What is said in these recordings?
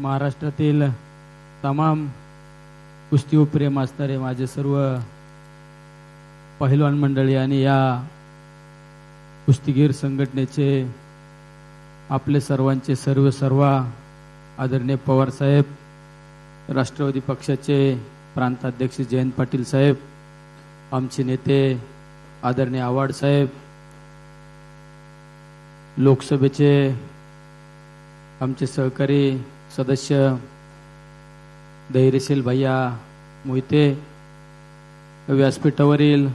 महाराष्ट्रातील तमाम कुस्तीवर प्रेम असणारे माझे सर्व पहिलवान मंडळी आणि या कुस्तीगीर संघटनेचे आपले सर्वांचे सर्व सर्व आदरणीय पवार साहेब राष्ट्रवादी पक्षाचे प्रांताध्यक्ष जयंत पाटील साहेब आमचे नेते आदरणीय आव्हाड साहेब लोकसभेचे आमचे सहकारी सदस्य धैर्यशील भैया मोहिते व्यासपीठावरील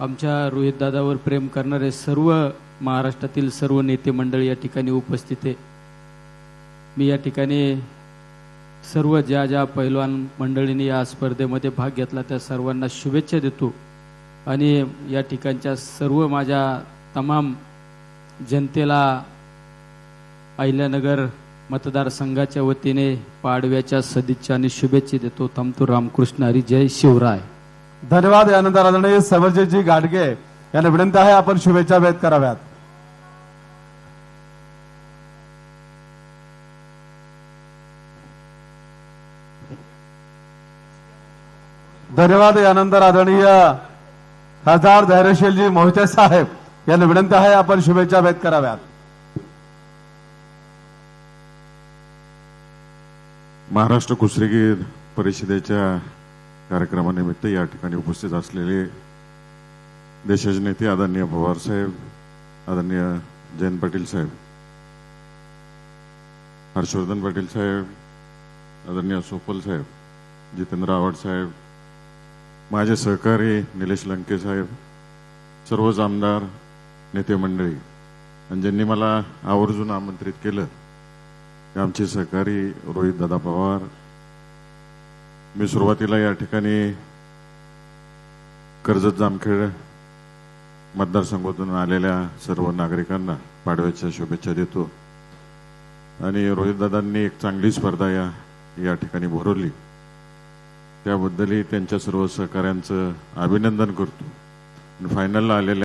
आमच्या रोहितदादावर प्रेम करणारे सर्व महाराष्ट्रातील सर्व नेते मंडळी या ठिकाणी उपस्थित आहे. मी या ठिकाणी सर्व ज्या ज्या पैलवान मंडळींनी या स्पर्धेमध्ये भाग घेतला त्या सर्वांना शुभेच्छा देतो आणि या ठिकाणच्या सर्व माझ्या तमाम जनतेला अहिल्यानगर मतदारसंघाच्या वतीने पाडव्याच्या सदिच्छा आणि शुभेच्छा देतो थांबतो रामकृष्ण हरी. जय शिवराय. धन्यवाद यानंतर आदरणीय समरजीतजी गाडगे यांना विनंती आहे आपण शुभेच्छा व्यक्त कराव्यात. धन्यवाद यानंतर आदरणीय खासदार धैर्यशीलजी मोहिते साहेब यांना विनंती आहे आपण शुभेच्छा व्यक्त कराव्यात. महाराष्ट्र कुस्तीगीर परिषदेच्या कार्यक्रमानिमित्त या ठिकाणी उपस्थित असलेले देशाचे नेते आदरणीय पवार साहेब आदरणीय जयंत पाटील साहेब हर्षवर्धन पाटील साहेब आदरणीय सोपल साहेब जितेंद्र आव्हाड साहेब माझे सहकारी निलेश लंके साहेब सर्वच आमदार नेते मंडळी आणि ज्यांनी मला आवर्जून आमंत्रित केलं आमचे सहकारी रोहित दादा पवार मी सुरुवातीला या ठिकाणी कर्जत जामखेड मतदारसंघातून आलेल्या सर्व नागरिकांना पाडव्याच्या शुभेच्छा देतो. आणि रोहितदादांनी एक चांगली स्पर्धा या या ठिकाणी भरवली. त्याबद्दलही त्यांच्या सर्व सहकाऱ्यांचं अभिनंदन करतो. फायनलला आलेल्या